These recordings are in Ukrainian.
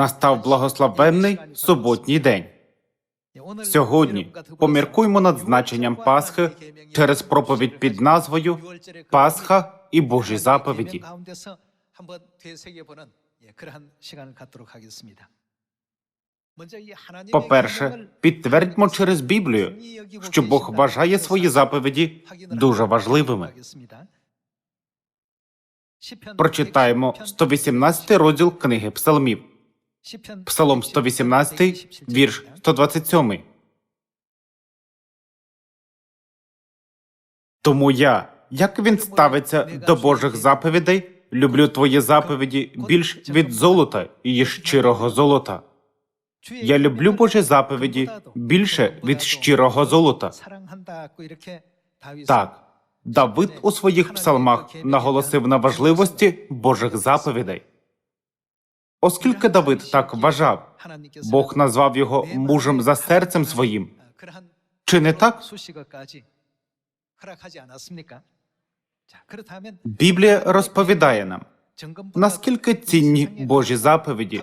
Настав благословенний суботній день. Сьогодні поміркуймо над значенням Пасхи через проповідь під назвою Пасха і Божі заповіді. По-перше, підтвердьмо через Біблію, що Бог вважає свої заповіді дуже важливими. Прочитаємо 118 розділ книги Псалмів. Псалом 118, вірш 127. Тому я, як він ставиться до Божих заповідей, люблю твої заповіді більш від золота і щирого золота. Я люблю Божі заповіді більше від щирого золота. Так, Давид у своїх псалмах наголосив на важливості Божих заповідей. Оскільки Давид так вважав, Бог назвав його мужем за серцем своїм. Чи не так? Біблія розповідає нам, наскільки цінні Божі заповіді.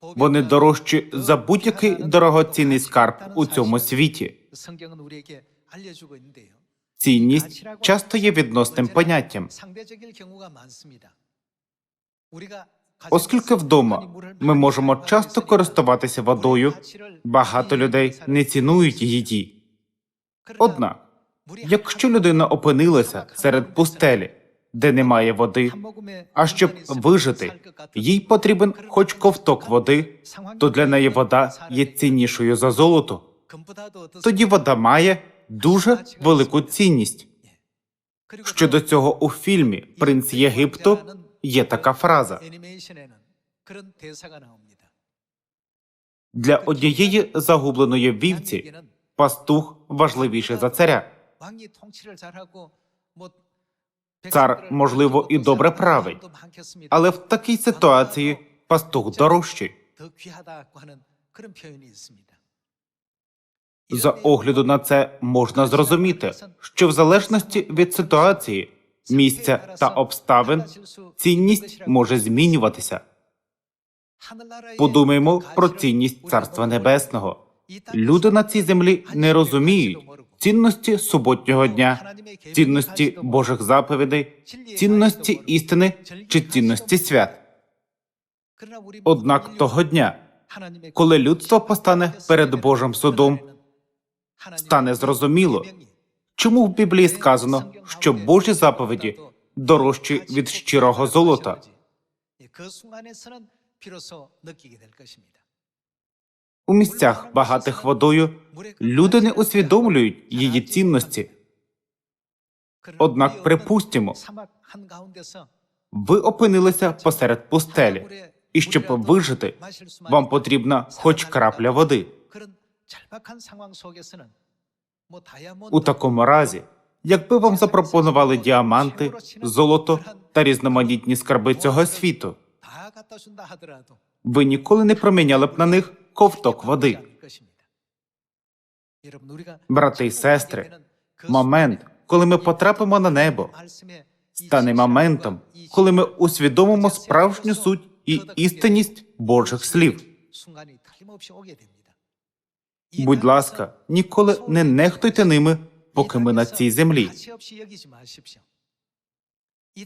Вони дорожчі за будь-який дорогоцінний скарб у цьому світі. Цінність часто є відносним поняттям. Оскільки вдома ми можемо часто користуватися водою, багато людей не цінують її. Однак, якщо людина опинилася серед пустелі, де немає води, а щоб вижити, їй потрібен хоч ковток води, то для неї вода є ціннішою за золото. Тоді вода має дуже велику цінність. Щодо цього у фільмі Принц Єгипту є така фраза для однієї загубленої вівці пастух важливіший за царя. Цар, можливо, і добре править, але в такій ситуації пастух дорожчий. За огляду на це можна зрозуміти, що в залежності від ситуації, місця та обставин цінність може змінюватися. Подумаймо про цінність Царства Небесного. Люди на цій землі не розуміють цінності суботнього дня, цінності Божих заповідей, цінності істини чи цінності свят. Однак того дня, коли людство постане перед Божим судом, стане зрозуміло, чому в Біблії сказано, що Божі заповіді дорожчі від щирого золота. У місцях, багатих водою, люди не усвідомлюють її цінності. Однак, припустимо, ви опинилися посеред пустелі, і щоб вижити, вам потрібна хоч крапля води. У такому разі, якби вам запропонували діаманти, золото та різноманітні скарби цього світу, ви ніколи не проміняли б на них ковток води. Брати й сестри, момент, коли ми потрапимо на небо, стане моментом, коли ми усвідомимо справжню суть і істинність Божих слів. Будь ласка, ніколи не нехтуйте ними, поки ми на цій землі.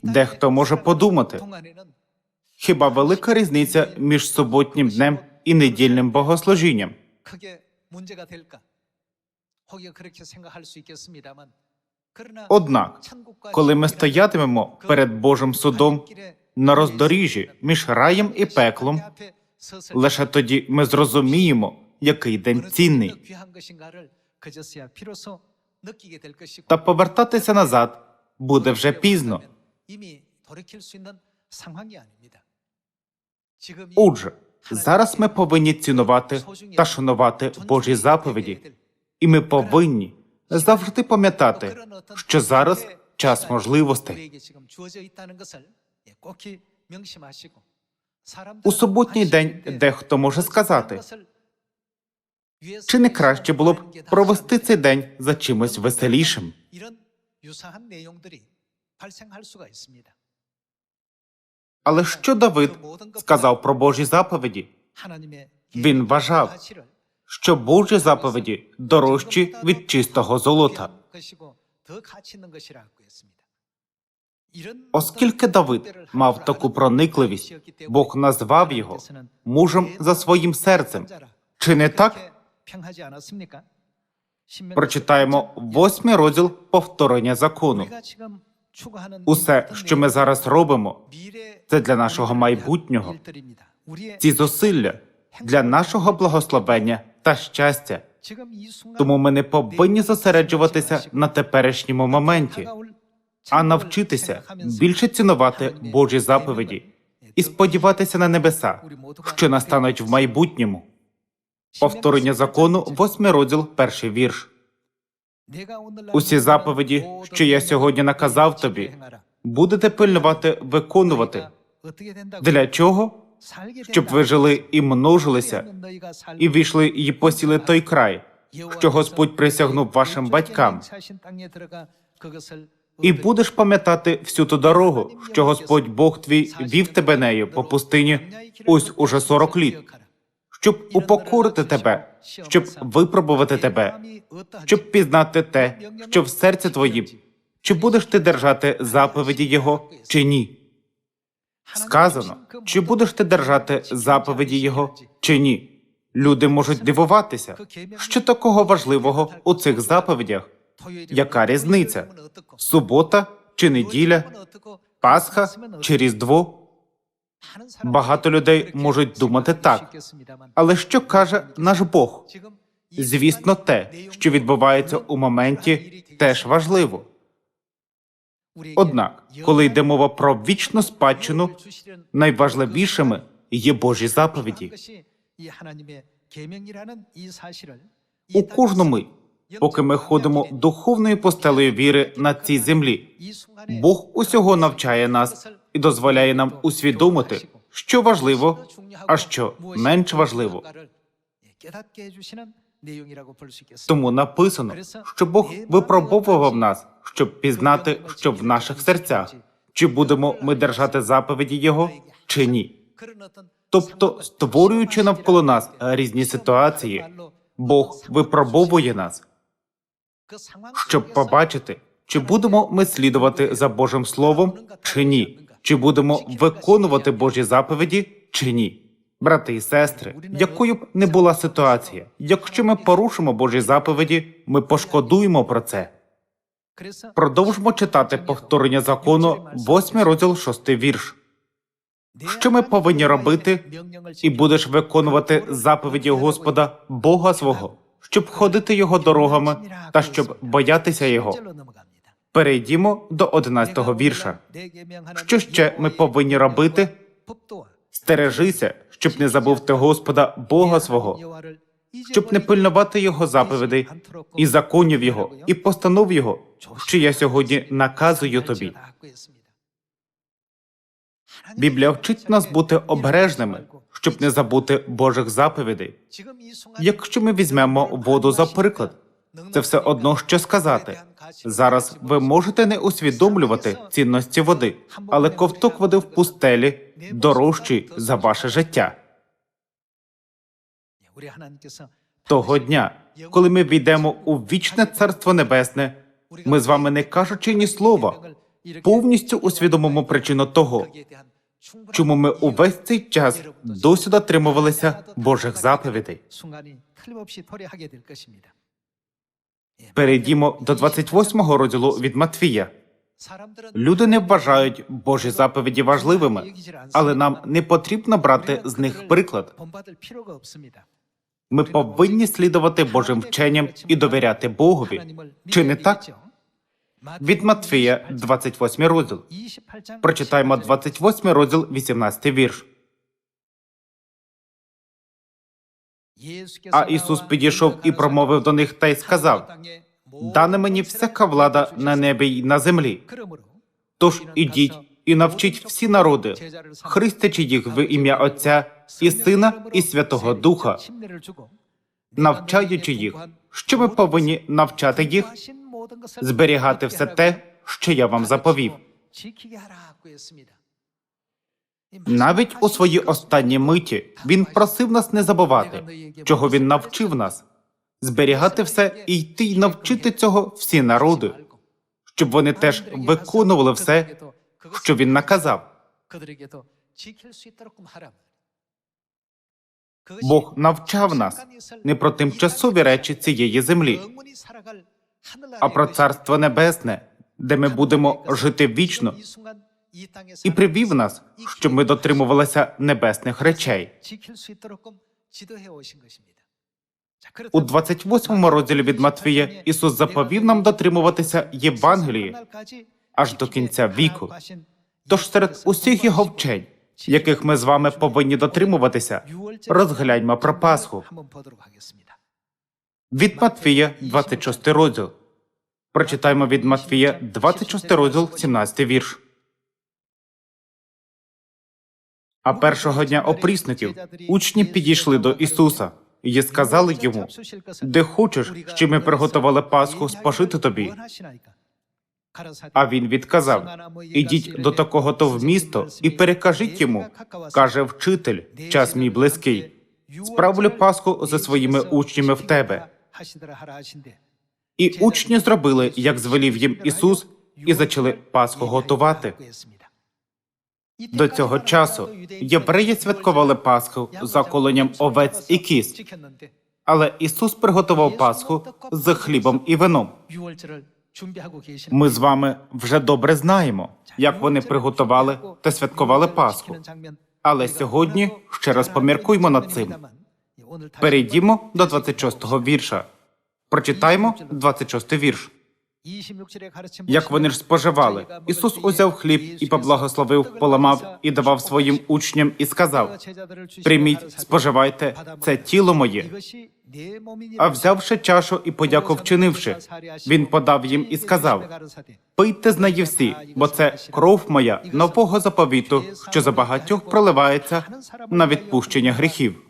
Дехто може подумати, хіба велика різниця між суботнім днем і недільним богослужінням? Однак, коли ми стоятимемо перед Божим судом на роздоріжжі між раєм і пеклом, лише тоді ми зрозуміємо, який день цінний, та повертатися назад буде вже пізно. Отже, зараз ми повинні цінувати та шанувати Божі заповіді, і ми повинні завжди пам'ятати, що зараз час можливостей. У суботній день дехто може сказати, чи не краще було б провести цей день за чимось веселішим? Але що Давид сказав про Божі заповіді? Він вважав, Що Божі заповіді дорожчі від чистого золота. Оскільки Давид мав таку проникливість, Бог назвав його мужем за своїм серцем. Чи не так? Прочитаємо восьмий розділ повторення закону. Усе, що ми зараз робимо, це для нашого майбутнього. ці зусилля для нашого благословення та щастя. Тому ми не повинні зосереджуватися на теперішньому моменті, а навчитися більше цінувати Божі заповіді і сподіватися на небеса, що настануть в майбутньому. Повторення закону, восьмий розділ, перший вірш. Усі заповіді, що я сьогодні наказав тобі, Будете пильнувати виконувати. Для чого? Щоб ви жили і множилися, і війшли і посіли той край, що Господь присягнув вашим батькам. І будеш пам'ятати всю ту дорогу, що Господь Бог твій вів тебе нею по пустині ось уже 40 літ, щоб упокорити тебе, щоб випробувати тебе, щоб пізнати те, що в серці твоїм, чи будеш ти держати заповіді Його, чи ні. Сказано, чи будеш ти держати заповіді Його, чи ні. Люди можуть дивуватися, що такого важливого у цих заповідях. Яка різниця? Субота чи неділя, Пасха чи Різдво. Багато людей можуть думати так. Але що каже наш Бог? Звісно, те, що відбувається у моменті, теж важливо. Однак, коли йде мова про вічну спадщину, найважливішими є Божі заповіді. У кожну мить, поки ми ходимо духовною постелею віри на цій землі, Бог усього навчає нас і дозволяє нам усвідомити, що важливо, а що менш важливо. Тому написано, що Бог випробовував нас, щоб пізнати, що в наших серцях, чи будемо ми держати заповіді Його, чи ні. Тобто, створюючи навколо нас різні ситуації, Бог випробовує нас, щоб побачити, чи будемо ми слідувати за Божим Словом, чи ні, чи будемо виконувати Божі заповіді, чи ні. Брати і сестри, якою б не була ситуація, якщо ми порушимо Божі заповіді, ми пошкодуємо про це. Продовжимо читати повторення закону, 8 розділ 6 вірш. Що ми повинні робити, і будеш виконувати заповіді Господа Бога свого, щоб ходити його дорогами та щоб боятися його. Перейдімо до 11 вірша. Що ще ми повинні робити? Стережися, щоб не забув ти Господа Бога свого, щоб не пильнувати його заповідей і законів його, і постанов його, що я сьогодні наказую тобі. Біблія вчить нас бути обережними, щоб не забути Божих заповідей. Якщо ми візьмемо воду за приклад, це все одно що сказати. Зараз ви можете не усвідомлювати цінності води, але ковток води в пустелі дорожчий за ваше життя. Того дня, коли ми війдемо у вічне царство небесне, ми з вами не кажучи ні слова, повністю усвідомимо причину того, чому ми увесь цей час досі дотримувалися Божих заповідей. Перейдімо до 28-го розділу від Матфія. Люди не вважають Божі заповіді важливими, але нам не потрібно брати з них приклад. Ми повинні слідувати Божим вченням і довіряти Богові. Чи не так? Від Матфія, 28 розділ. Прочитаємо 28 розділ, 18 вірш. А Ісус підійшов і промовив до них та й сказав: Дана мені всяка влада на небі й на землі. Тож ідіть і навчіть всі народи, хрестячи їх в ім'я Отця і Сина і Святого Духа, навчаючи їх, що ми повинні навчати їх, зберігати все те, що я вам заповів. Навіть у свої останні миті він просив нас не забувати, чого він навчив нас, зберігати все і йти й навчити цього всі народи, щоб вони теж виконували все, що він наказав. Бог навчав нас не про тимчасові речі цієї землі, а про царство небесне, де ми будемо жити вічно, і привів нас, щоб ми дотримувалися небесних речей. У 28 розділі від Матвія Ісус заповів нам дотримуватися Євангелії аж до кінця віку. Тож серед усіх його вчень, яких ми з вами повинні дотримуватися, розгляньмо про Пасху. Від Матвія, 26 розділ. Прочитаємо від Матвія, 26 розділ, 17 вірш. А першого дня опрісників учні підійшли до Ісуса і сказали йому: Де хочеш, щоб ми приготували Пасху спожити тобі? А він відказав: Ідіть до такого то в місто і перекажіть йому, каже вчитель, час мій близький. Справлю Пасху за своїми учнями в тебе. І учні зробили, як звелів їм Ісус, і почали Пасху готувати. До цього часу євреї святкували Пасху за коленням овець і кіз, але Ісус приготував Пасху з хлібом і вином. Ми з вами вже добре знаємо, як вони приготували та святкували Пасху. Але сьогодні ще раз поміркуймо над цим. Перейдімо до 26-го вірша. Прочитаймо 26-й вірш. Як вони ж споживали, Ісус узяв хліб і поблагословив, поламав і давав своїм учням і сказав: Прийміть, споживайте, це тіло моє. А взявши чашу і подяку вчинивши, він подав їм і сказав: Пийте з неї всі, бо це кров моя нового заповіту, що за багатьох проливається на відпущення гріхів.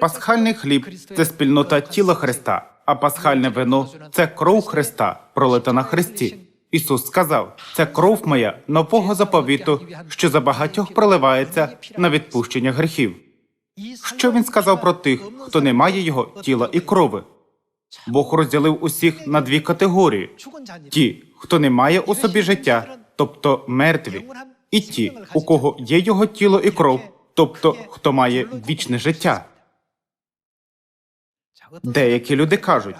Пасхальний хліб це спільнота тіла Христа, а пасхальне вино це кров Христа, пролита на Христі. Ісус сказав: це кров моя нового заповіту, що за багатьох проливається на відпущення гріхів. Що він сказав про тих, хто не має його тіла і крови? Бог розділив усіх на дві категорії: ті, хто не має у собі життя, тобто мертві, і ті, у кого є його тіло і кров, тобто хто має вічне життя. Деякі люди кажуть,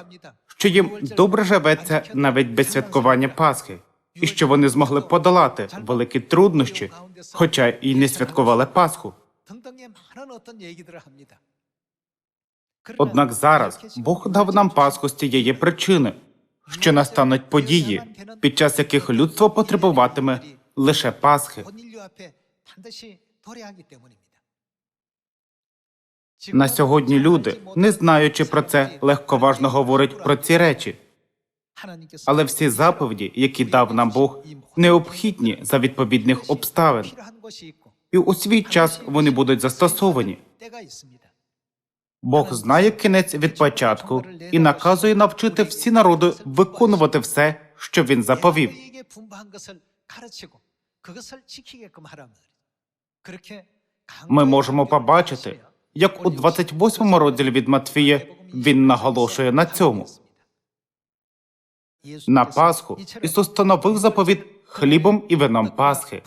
що їм добре живеться навіть без святкування Пасхи, і що вони змогли подолати великі труднощі, хоча й не святкували Пасху. Однак зараз Бог дав нам Пасху з тієї причини, що настануть події, під час яких людство потребуватиме лише Пасхи. На сьогодні люди, не знаючи про це, легковажно говорять про ці речі, але всі заповіді, які дав нам Бог, необхідні за відповідних обставин, і у свій час вони будуть застосовані. Бог знає кінець від початку і наказує навчити всі народи виконувати все, що він заповів. Ми можемо побачити, як у 28 розділі від Матфія він наголошує на цьому. На Пасху Ісус встановив заповідь хлібом і вином Пасхи,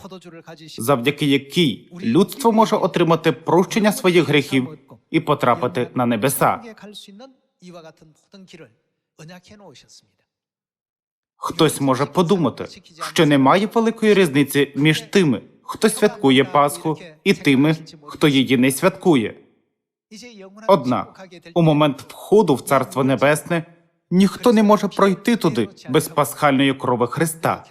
завдяки якій людство може отримати прощення своїх гріхів і потрапити на небеса. Хтось може подумати, що немає великої різниці між тими, хто святкує Пасху, і тими, хто її не святкує. Однак, у момент входу в Царство Небесне ніхто не може пройти туди без пасхальної крови Христа.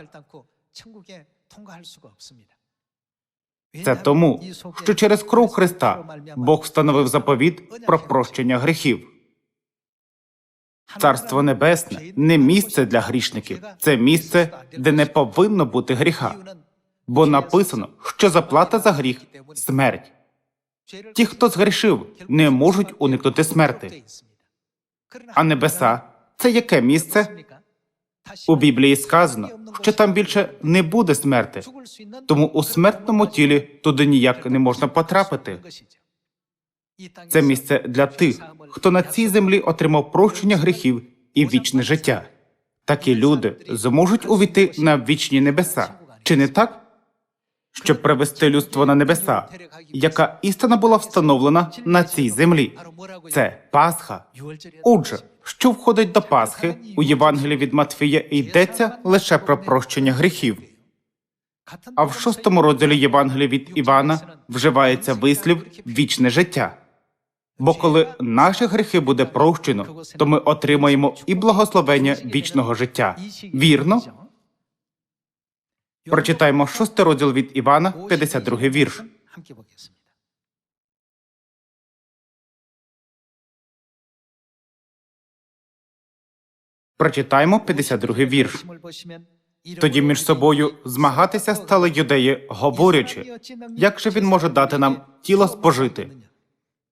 Це тому, що через кров Христа Бог встановив заповіт про прощення гріхів. Царство Небесне не місце для грішників, це місце, де не повинно бути гріха, бо написано, що заплата за гріх смерть. Ті, хто згрішив, не можуть уникнути смерти. А небеса це яке місце? У Біблії сказано, що там більше не буде смерти, тому у смертному тілі туди ніяк не можна потрапити. Це місце для тих, хто на цій землі отримав прощення гріхів і вічне життя. Такі люди зможуть увійти на вічні небеса. Чи не так? Щоб привести людство на небеса, яка істина була встановлена на цій землі. Це Пасха. Отже, що входить до Пасхи, у Євангелії від Матфія йдеться лише про прощення гріхів. А в шостому розділі Євангелія від Івана вживається вислів вічне життя. Бо коли наші гріхи буде прощено, то ми отримаємо і благословення вічного життя. Вірно? Прочитаємо шостий розділ від Івана, 52 вірш. Прочитаємо 52 вірш. Тоді між собою змагатися стали юдеї, говорячи, як же він може дати нам тіло спожити?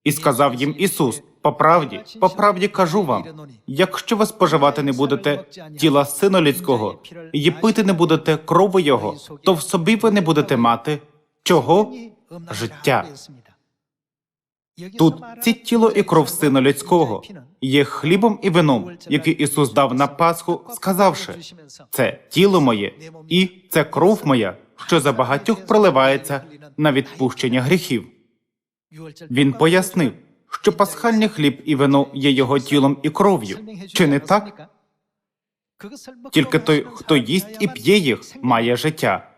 І сказав їм Ісус: по правді, по правді кажу вам, якщо ви споживати не будете тіла сина людського і пити не будете крови його, то в собі ви не будете мати чого життя. Тут ці тіло і кров сина людського є хлібом і вином, який Ісус дав на Пасху, сказавши: це тіло моє і це кров моя, що за багатьох проливається на відпущення гріхів. Він пояснив, що пасхальний хліб і вино є його тілом і кров'ю. Чи не так? Тільки той, хто їсть і п'є їх, має життя,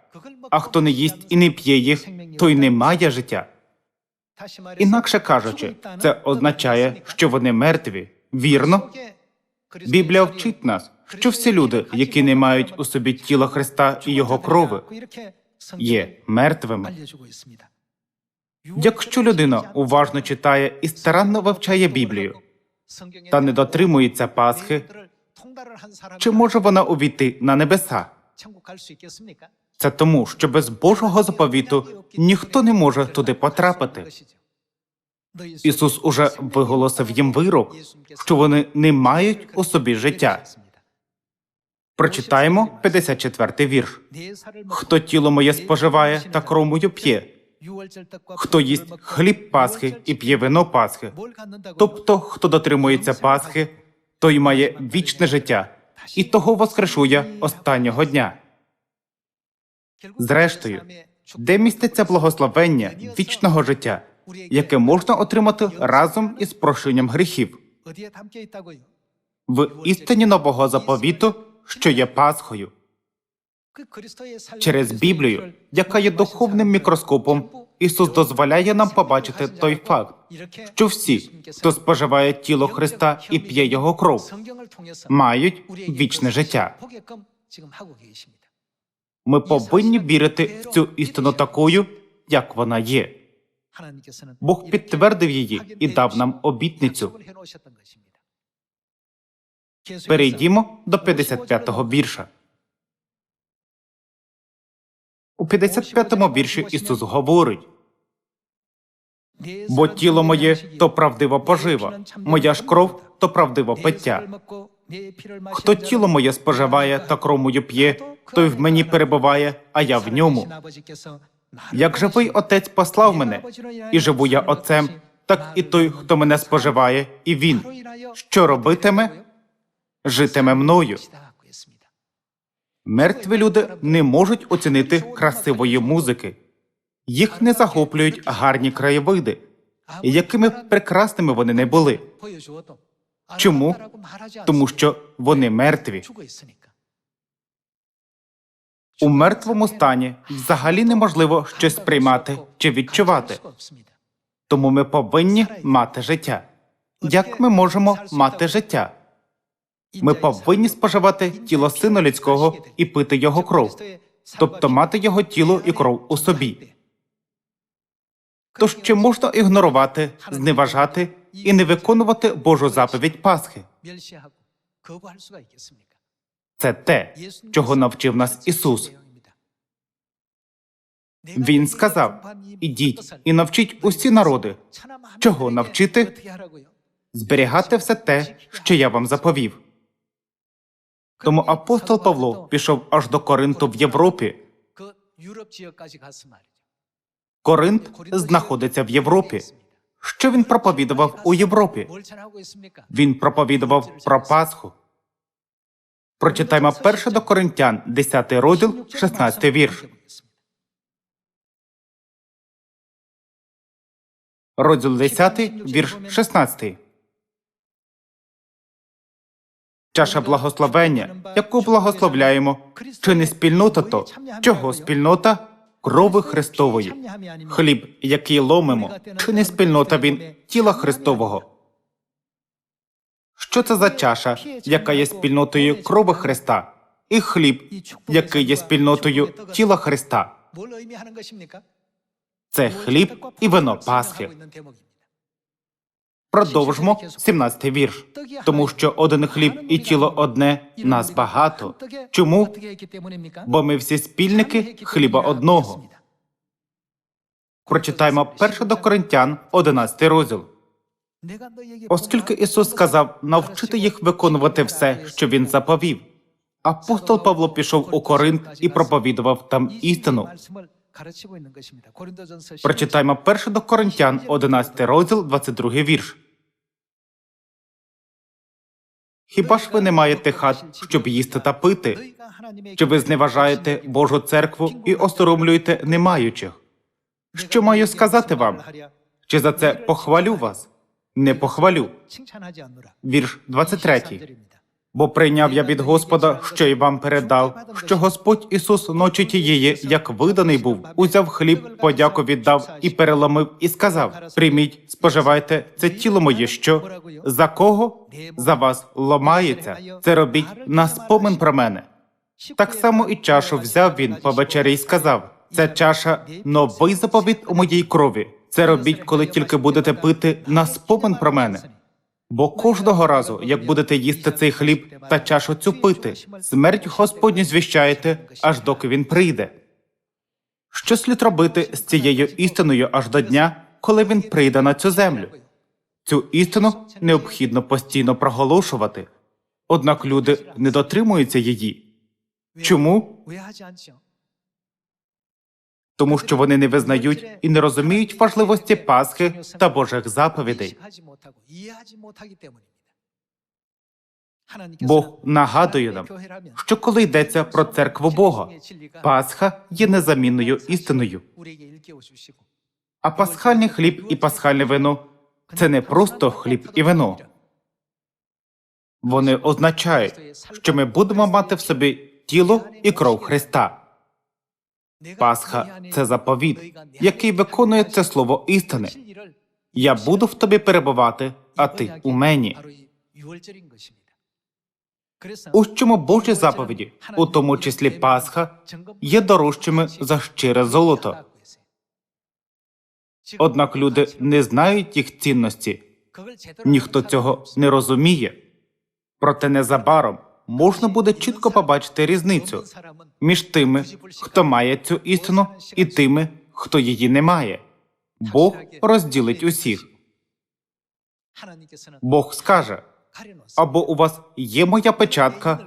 а хто не їсть і не п'є їх, той не має життя. Інакше кажучи, це означає, що вони мертві. Вірно? Біблія вчить нас, що всі люди, які не мають у собі тіла Христа і його крови, є мертвими. Якщо людина уважно читає і старанно вивчає Біблію та не дотримується Пасхи, чи може вона увійти на небеса? Це тому, що без Божого заповіту ніхто не може туди потрапити. Ісус уже виголосив їм вирок, що вони не мають у собі життя. Прочитаємо 54-й вірш. Хто тіло моє споживає та кров мою п'є, хто їсть хліб Пасхи і п'є вино Пасхи, тобто хто дотримується Пасхи, той має вічне життя, і того воскрешу я останнього дня. Зрештою, де міститься благословення вічного життя, яке можна отримати разом із прощенням гріхів? В істині нового заповіту, що є Пасхою, через Біблію, яка є духовним мікроскопом, Ісус дозволяє нам побачити той факт, що всі, хто споживає тіло Христа і п'є його кров, мають вічне життя. Ми повинні вірити в цю істину такою, як вона є. Бог підтвердив її і дав нам обітницю. Перейдімо до 55-го вірша. У 55-му вірші Ісус говорить: бо тіло моє то правдива пожива, моя ж кров то правдиво пиття. Хто тіло моє споживає та кров мою п'є, той в мені перебуває, а я в ньому. Як живий отець послав мене, і живу я отцем, так і той, хто мене споживає, і він, що робитиме, житиме мною. Мертві люди не можуть оцінити красивої музики. Їх не захоплюють гарні краєвиди, якими прекрасними вони не були. Чому? Тому що вони мертві. У мертвому стані взагалі неможливо щось сприймати чи відчувати. Тому ми повинні мати життя. Як ми можемо мати життя? Ми повинні споживати тіло сина людського і пити його кров, тобто мати його тіло і кров у собі. Тож чи можна ігнорувати, зневажати і не виконувати Божу заповідь Пасхи? Це те, чого навчив нас Ісус. Він сказав: ідіть і навчіть усі народи. Чого навчити? Зберігати все те, що я вам заповів. Тому апостол Павло пішов аж до Коринту в Європі. Коринт знаходиться в Європі. Що він проповідував у Європі? Він проповідував про Пасху. Прочитаймо перше до Коринтян, 10 розділ, 16 вірш. Розділ 10, вірш 16. Чаша благословення, яку благословляємо, чи не спільнота то? Чого спільнота? Крови Христової. Хліб, який ломимо, чи не спільнота він тіла Христового? Що це за чаша, яка є спільнотою крови Христа, і хліб, який є спільнотою тіла Христа? Це хліб і вино Пасхи. Продовжмо 17 вірш. Тому що один хліб і тіло одне, нас багато. Чому? Бо ми всі спільники хліба одного. Прочитаємо перше до Коринтян, 11 розділ. Оскільки Ісус сказав навчити їх виконувати все, що Він заповів. Апостол Павло пішов у Коринт і проповідував там істину. Прочитаємо перше до Коринтян, 11 розділ, 22 вірш. Хіба ж ви не маєте хат, щоб їсти та пити? Чи ви зневажаєте Божу церкву і осоромлюєте немаючих? Що маю сказати вам? Чи за це похвалю вас? Не похвалю. Вірш 23. Бо прийняв я від Господа, що й вам передав, що Господь Ісус ночі тієї, як виданий був, узяв хліб, подяку віддав і переломив, і сказав: Прийміть, споживайте це тіло моє, що за кого за вас ломається. Це робіть на спомин про мене. Так само і чашу взяв він по вечері і сказав: Ця чаша новий заповіт у моїй крові. Це робіть, коли тільки будете пити на спомин про мене. Бо кожного разу, як будете їсти цей хліб та чашу цю пити, смерть Господню звіщаєте, аж доки він прийде. Що слід робити з цією істиною аж до дня, коли він прийде на цю землю? Цю істину необхідно постійно проголошувати, однак люди не дотримуються її. Чому? Тому що вони не визнають і не розуміють важливості Пасхи та Божих заповідей. Бог нагадує нам, що коли йдеться про церкву Бога, Пасха є незамінною істиною. А пасхальний хліб і пасхальне вино це не просто хліб і вино. Вони означають, що ми будемо мати в собі тіло і кров Христа. Пасха це заповіт, який виконує це слово істини. Я буду в тобі перебувати, а ти у мені. У чому Божі заповіді, у тому числі Пасха, є дорожчими за щире золото. Однак люди не знають їх цінності, ніхто цього не розуміє. Проте незабаром можна буде чітко побачити різницю між тими, хто має цю істину, і тими, хто її не має. Бог розділить усіх. Бог скаже або у вас є моя печатка,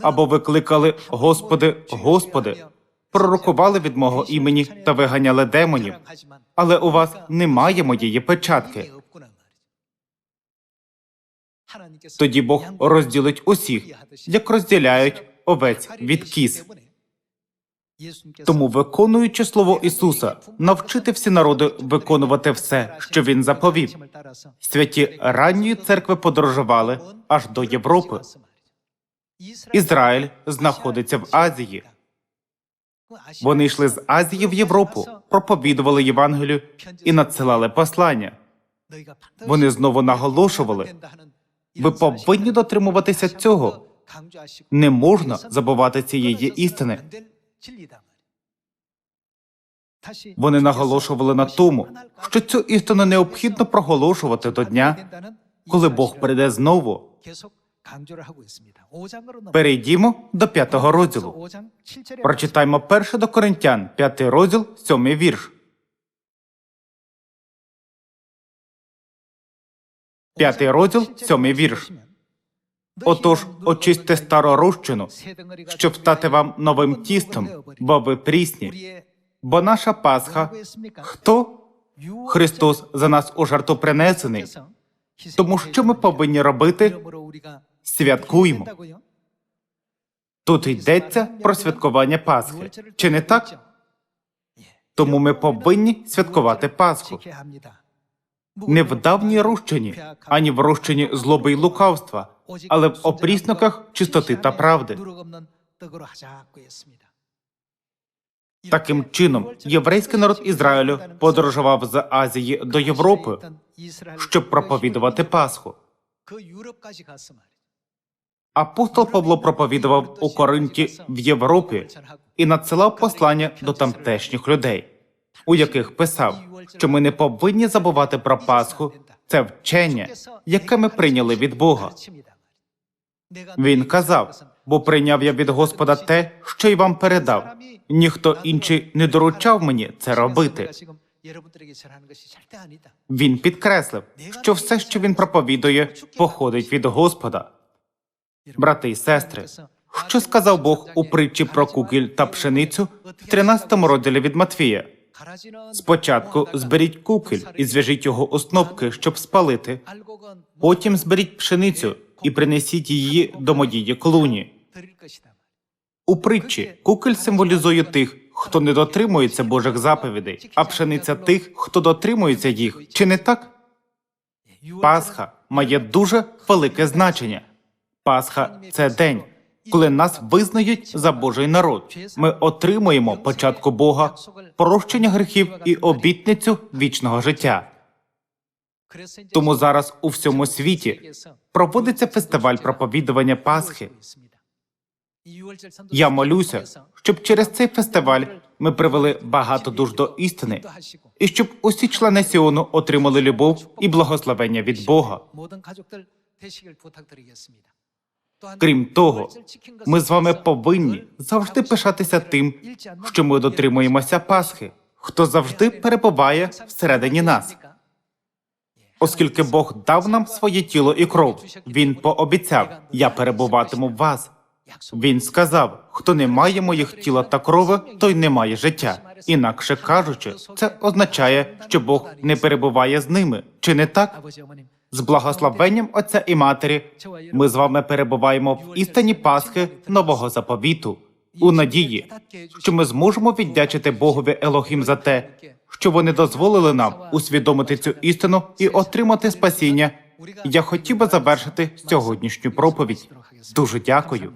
або ви кликали Господи, Господи, пророкували від мого імені та виганяли демонів, але у вас немає моєї печатки. Тоді Бог розділить усіх, як розділяють овець від кіз. Тому, виконуючи слово Ісуса, навчити всі народи виконувати все, що Він заповів. Святі ранньої церкви подорожували аж до Європи. Ізраїль знаходиться в Азії. Вони йшли з Азії в Європу, проповідували Євангелію і надсилали послання. Вони знову наголошували. Ви повинні дотримуватися цього. Не можна забувати цієї істини. Вони наголошували на тому, що цю істину необхідно проголошувати до дня, коли Бог прийде знову. Перейдімо до п'ятого розділу. Прочитаймо перше до Коринтян, п'ятий розділ, сьомий вірш. П'ятий розділ, сьомий вірш. Отож, очистьте стару розчину, щоб стати вам новим тістом, бо ви прісні. Бо наша Пасха хто? Христос за нас у жертву принесений. Тому що ми повинні робити? Святкуємо. Тут йдеться про святкування Пасхи. Чи не так? Тому ми повинні святкувати Пасху. Не в давній розчині, ані в розчині злоби й лукавства, але в опрісноках чистоти та правди. Таким чином, єврейський народ Ізраїлю подорожував з Азії до Європи, щоб проповідувати Пасху. Апостол Павло проповідував у Коринті в Європі і надсилав послання до тамтешніх людей, у яких писав, що ми не повинні забувати про Пасху, це вчення, яке ми прийняли від Бога. Він казав, бо прийняв я від Господа те, що й вам передав. Ніхто інший не доручав мені це робити. Він підкреслив, що все, що він проповідує, походить від Господа. Брати й сестри, що сказав Бог у притчі про кукіль та пшеницю в 13 розділі від Матвія? Спочатку зберіть кукіль і зв'яжіть його у снопки, щоб спалити. Потім зберіть пшеницю і принесіть її до моєї клуні. У притчі кукіль символізує тих, хто не дотримується Божих заповідей, а пшениця тих, хто дотримується їх. Чи не так? Пасха має дуже велике значення. Пасха це день, коли нас визнають за Божий народ. Ми отримуємо початку Бога, прощення гріхів і обітницю вічного життя. Тому зараз у всьому світі проводиться фестиваль проповідування Пасхи. Я молюся, щоб через цей фестиваль ми привели багато душ до істини, і щоб усі члени Сіону отримали любов і благословення від Бога. Крім того, ми з вами повинні завжди пишатися тим, що ми дотримуємося Пасхи, хто завжди перебуває всередині нас. Оскільки Бог дав нам своє тіло і кров, він пообіцяв: я перебуватиму в вас. Він сказав: хто не має моїх тіла та крови, той не має життя. Інакше кажучи, це означає, що Бог не перебуває з ними. Чи не так? З благословенням Отця і Матері ми з вами перебуваємо в істині Пасхи нового заповіту, у надії, що ми зможемо віддячити Богові Елохім за те, що вони дозволили нам усвідомити цю істину і отримати спасіння. Я хотів би завершити сьогоднішню проповідь. Дуже дякую.